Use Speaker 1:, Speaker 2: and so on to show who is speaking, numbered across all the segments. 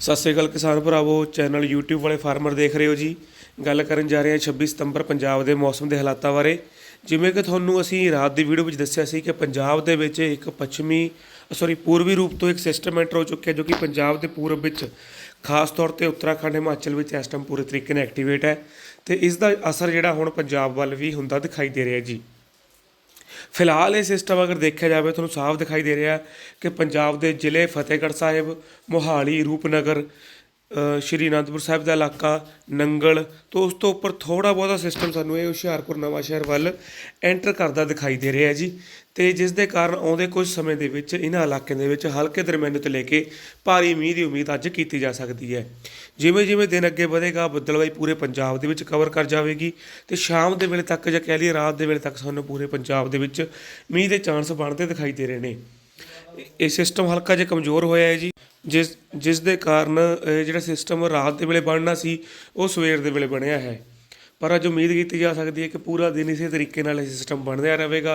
Speaker 1: ਸਤਿ ਸ੍ਰੀ ਅਕਾਲ ਕਿਸਾਨ ਭਰਾਵੋ channel YouTube ਵਾਲੇ ਫਾਰਮਰ ਦੇਖ ਰਹੇ ਹੋ ਜੀ। ਗੱਲ ਕਰਨ ਜਾ ਰਹੇ ਹਾਂ 26 ਸਤੰਬਰ ਪੰਜਾਬ ਦੇ ਮੌਸਮ ਦੇ ਹਾਲਾਤਾਂ ਬਾਰੇ। ਜਿਵੇਂ ਕਿ ਤੁਹਾਨੂੰ ਅਸੀਂ ਰਾਤ ਦੀ ਵੀਡੀਓ ਵਿੱਚ ਦੱਸਿਆ ਸੀ ਕਿ ਪੰਜਾਬ ਦੇ ਵਿੱਚ ਇੱਕ ਪੱਛਮੀ ਸੌਰੀ ਪੂਰਬੀ ਰੂਪ ਤੋਂ ਇੱਕ ਸਿਸਟਮ ਐਂਟਰ ਹੋ ਚੁੱਕਿਆ ਜੋ ਕਿ ਪੰਜਾਬ ਦੇ ਪੂਰਬ ਵਿੱਚ, ਖਾਸ ਤੌਰ ਤੇ ਉੱਤਰਾਖੰਡ, ਹਿਮਾਚਲ ਵਿੱਚ ਇਸ ਟਾਈਮ ਪੂਰੇ ਤਰੀਕੇ ਨਾਲ ਐਕਟੀਵੇਟ ਹੈ। ਤੇ ਇਸ ਦਾ ਅਸਰ ਜਿਹੜਾ ਹੁਣ ਪੰਜਾਬ ਵੱਲ ਵੀ ਹੁੰਦਾ ਦਿਖਾਈ ਦੇ ਰਿਹਾ ਜੀ। ਫਿਲਹਾਲ ਇਹ ਸਿਸਟਮ ਅਗਰ ਦੇਖਿਆ ਜਾਵੇ, ਤੁਹਾਨੂੰ ਸਾਫ਼ ਦਿਖਾਈ ਦੇ ਰਿਹਾ ਕਿ ਪੰਜਾਬ ਦੇ ਜ਼ਿਲ੍ਹੇ ਫਤਿਹਗੜ੍ਹ ਸਾਹਿਬ, ਮੋਹਾਲੀ, ਰੂਪਨਗਰ ਸ਼੍ਰੀ ਅਨੰਦਪੁਰ ਸਾਹਿਬ ਦਾ ਇਲਾਕਾ ਨੰਗਲ ਤੋਂ ਉਸ ਤੋਂ ਉੱਪਰ ਥੋੜਾ ਬਹੁਤਾ ਸਿਸਟਮ ਸਾਨੂੰ ਇਹ ਹੁਸ਼ਿਆਰਪੁਰ ਨਵਾਂ ਸ਼ਹਿਰ ਵੱਲ ਐਂਟਰ ਕਰਦਾ ਦਿਖਾਈ ਦੇ ਰਿਹਾ ਜੀ। ਤੇ ਜਿਸ ਦੇ ਕਾਰਨ ਆਉਂਦੇ ਕੁਝ ਸਮੇਂ ਦੇ ਵਿੱਚ ਇਹਨਾਂ ਇਲਾਕਿਆਂ ਦੇ ਵਿੱਚ ਹਲਕੇ ਦਰਮਿਆਨੇ ਤੋਂ ਲੈ ਕੇ ਭਾਰੀ ਮੀਂਹ ਦੀ ਉਮੀਦ ਅੱਜ ਕੀਤੀ ਜਾ ਸਕਦੀ ਹੈ। ਜਿਵੇਂ ਜਿਵੇਂ ਦਿਨ ਅੱਗੇ ਵਧੇਗਾ ਬੱਦਲਵਾਈ ਪੂਰੇ ਪੰਜਾਬ ਦੇ ਵਿੱਚ ਕਵਰ ਕਰ ਜਾਵੇਗੀ ਤੇ ਸ਼ਾਮ ਦੇ ਵੇਲੇ ਤੱਕ ਜਾਂ ਕਹਿ ਲਈਏ ਰਾਤ ਦੇ ਵੇਲੇ ਤੱਕ ਸਾਨੂੰ ਪੂਰੇ ਪੰਜਾਬ ਦੇ ਵਿੱਚ ਮੀਂਹ ਦੇ ਚਾਂਸ ਬਣਦੇ ਦਿਖਾਈ ਦੇ ਰਹੇ ਨੇ। ਇਹ ਸਿਸਟਮ ਹਲਕਾ ਜਿਹਾ ਕਮਜ਼ੋਰ ਹੋਇਆ ਹੈ ਜੀ। ਜਿਸ ਜਿਸ ਦੇ ਕਾਰਨ ਇਹ ਜਿਹੜਾ ਸਿਸਟਮ ਰਾਤ ਦੇ ਵੇਲੇ ਬਣਨਾ ਸੀ, ਉਹ ਸਵੇਰ ਦੇ ਵੇਲੇ ਬਣਿਆ ਹੈ। ਪਰ ਅੱਜ ਉਮੀਦ ਕੀਤੀ ਜਾ ਸਕਦੀ ਹੈ ਕਿ ਪੂਰਾ ਦਿਨ ਇਸੇ ਤਰੀਕੇ ਨਾਲ ਇਹ ਸਿਸਟਮ ਬਣਦਾ ਰਹੇਗਾ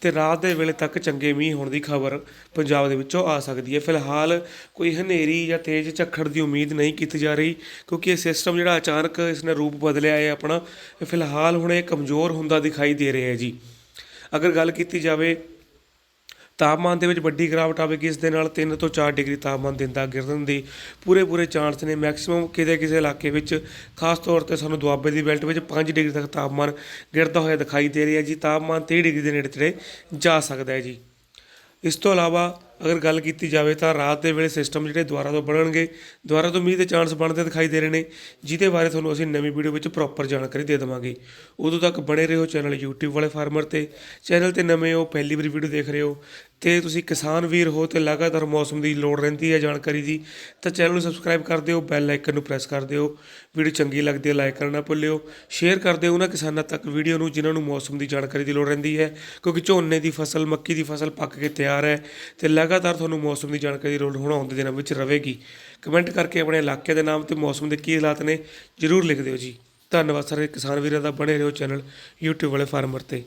Speaker 1: ਤੇ ਰਾਤ ਦੇ ਵੇਲੇ ਤੱਕ ਚੰਗੇ ਮੀਂਹ ਹੋਣ ਦੀ ਖਬਰ ਪੰਜਾਬ ਦੇ ਵਿੱਚੋਂ ਆ ਸਕਦੀ ਹੈ। ਫਿਲਹਾਲ ਕੋਈ ਹਨੇਰੀ ਜਾਂ ਤੇਜ਼ ਝੱਖੜ ਦੀ ਉਮੀਦ ਨਹੀਂ ਕੀਤੀ ਜਾ ਰਹੀ, ਕਿਉਂਕਿ ਇਹ ਸਿਸਟਮ ਜਿਹੜਾ ਅਚਾਨਕ ਇਸ ਨੇ ਰੂਪ ਬਦਲਿਆ ਹੈ ਆਪਣਾ ਫਿਲਹਾਲ ਹੁਣ ਇਹ ਕਮਜ਼ੋਰ ਹੁੰਦਾ ਦਿਖਾਈ ਦੇ ਰਿਹਾ ਹੈ ਜੀ। ਅਗਰ ਗੱਲ ਕੀਤੀ ਜਾਵੇ ਤਾਪਮਾਨ ਦੇ ਵਿੱਚ ਵੱਡੀ ਗਿਰਾਵਟ ਆਵੇਗੀ, ਇਸ ਦੇ ਨਾਲ 3 ਤੋਂ 4 ਡਿਗਰੀ ਤਾਪਮਾਨ ਦਿਨ ਦਾ ਗਿਰਨ ਦੀ ਪੂਰੇ ਪੂਰੇ ਚਾਂਸ ਨੇ। ਮੈਕਸਿਮਮ ਕਿਤੇ ਕਿਸੇ ਇਲਾਕੇ ਵਿੱਚ, ਖਾਸ ਤੌਰ ਤੇ ਸਾਨੂੰ ਦੁਆਬੇ ਦੀ ਬੈਲਟ ਵਿੱਚ 5 ਡਿਗਰੀ ਤੱਕ ਤਾਪਮਾਨ ਗਿਰਦਾ ਹੋਇਆ ਦਿਖਾਈ ਦੇ ਰਿਹਾ ਜੀ। ਤਾਪਮਾਨ 30 ਡਿਗਰੀ ਦੇ ਨੇੜੇ ਤੇੜੇ ਜਾ ਸਕਦਾ ਹੈ ਜੀ। ਇਸ ਤੋਂ ਇਲਾਵਾ ਅਗਰ ਗੱਲ ਕੀਤੀ ਜਾਵੇ ਤਾਂ ਰਾਤ ਦੇ ਵੇਲੇ ਸਿਸਟਮ ਜਿਹੜੇ ਦੁਆਰਾ ਤੋਂ ਬਣਨਗੇ ਦੁਆਰਾ ਤੋਂ ਮੀਂਹ ਦੇ ਚਾਂਸ ਬਣਦੇ ਦਿਖਾਈ ਦੇ ਰਹੇ ਨੇ, ਜਿਹਦੇ ਬਾਰੇ ਤੁਹਾਨੂੰ ਅਸੀਂ ਨਵੀਂ ਵੀਡੀਓ ਵਿੱਚ ਪ੍ਰੋਪਰ ਜਾਣਕਾਰੀ ਦੇ ਦੇਵਾਂਗੇ। ਉਦੋਂ ਤੱਕ ਬਣੇ ਰਹੋ ਚੈਨਲ YouTube ਵਾਲੇ ਫਾਰਮਰ ਤੇ। ਚੈਨਲ ਤੇ ਨਵੇਂ ਹੋ, ਪਹਿਲੀ ਵਾਰੀ ਵੀਡੀਓ ਦੇਖ ਰਹੇ ਹੋ, ਤੇ ਤੁਸੀਂ ਕਿਸਾਨ ਵੀਰ ਹੋ ਤੇ ਲਗਾਤਾਰ ਮੌਸਮ ਦੀ ਲੋੜ ਰਹਿੰਦੀ ਹੈ ਜਾਣਕਾਰੀ ਦੀ, ਤਾਂ ਚੈਨਲ ਨੂੰ ਸਬਸਕ੍ਰਾਈਬ ਕਰ ਦਿਓ ਬੈਲ ਆਈਕਨ ਨੂੰ ਪ੍ਰੈਸ ਕਰ ਦਿਓ। ਵੀਡੀਓ ਚੰਗੀ ਲੱਗਦੀ ਹੈ ਲਾਈਕ ਕਰਨਾ ਨਾ ਭੁੱਲਿਓ। ਸ਼ੇਅਰ ਕਰ ਦਿਓ ਉਹਨਾਂ ਕਿਸਾਨਾਂ ਤੱਕ ਵੀਡੀਓ ਨੂੰ, ਜਿਨ੍ਹਾਂ ਨੂੰ ਮੌਸਮ ਦੀ ਜਾਣਕਾਰੀ ਦੀ ਲੋੜ ਰਹਿੰਦੀ ਹੈ, ਕਿਉਂਕਿ ਝੋਨੇ ਦੀ ਫਸਲ, ਮੱਕੀ ਦੀ ਫਸਲ ਪੱਕ ਕੇ ਤਿਆਰ ਹੈ, ਤੇ ਲਗਾਤਾਰ ਤੁਹਾਨੂੰ ਮੌਸਮ ਦੀ ਜਾਣਕਾਰੀ ਰੋਲ ਲੋੜ ਹੁਣ ਆਉਂਦੇ ਦਿਨਾਂ ਵਿੱਚ ਰਹੇਗੀ ਕਮੈਂਟ ਕਰਕੇ ਆਪਣੇ ਇਲਾਕੇ ਦੇ ਨਾਮ ਤੇ ਮੌਸਮ ਦੇ ਕੀ ਹਾਲਾਤ ਨੇ ਜਰੂਰ ਲਿਖ ਦਿਓ ਜੀ। ਧੰਨਵਾਦ ਸਾਰੇ ਕਿਸਾਨ ਵੀਰਾਂ ਦਾ। ਬਣੇ ਰਹੋ ਚੈਨਲ YouTube ਵਾਲੇ ਫਾਰਮਰ ਤੇ।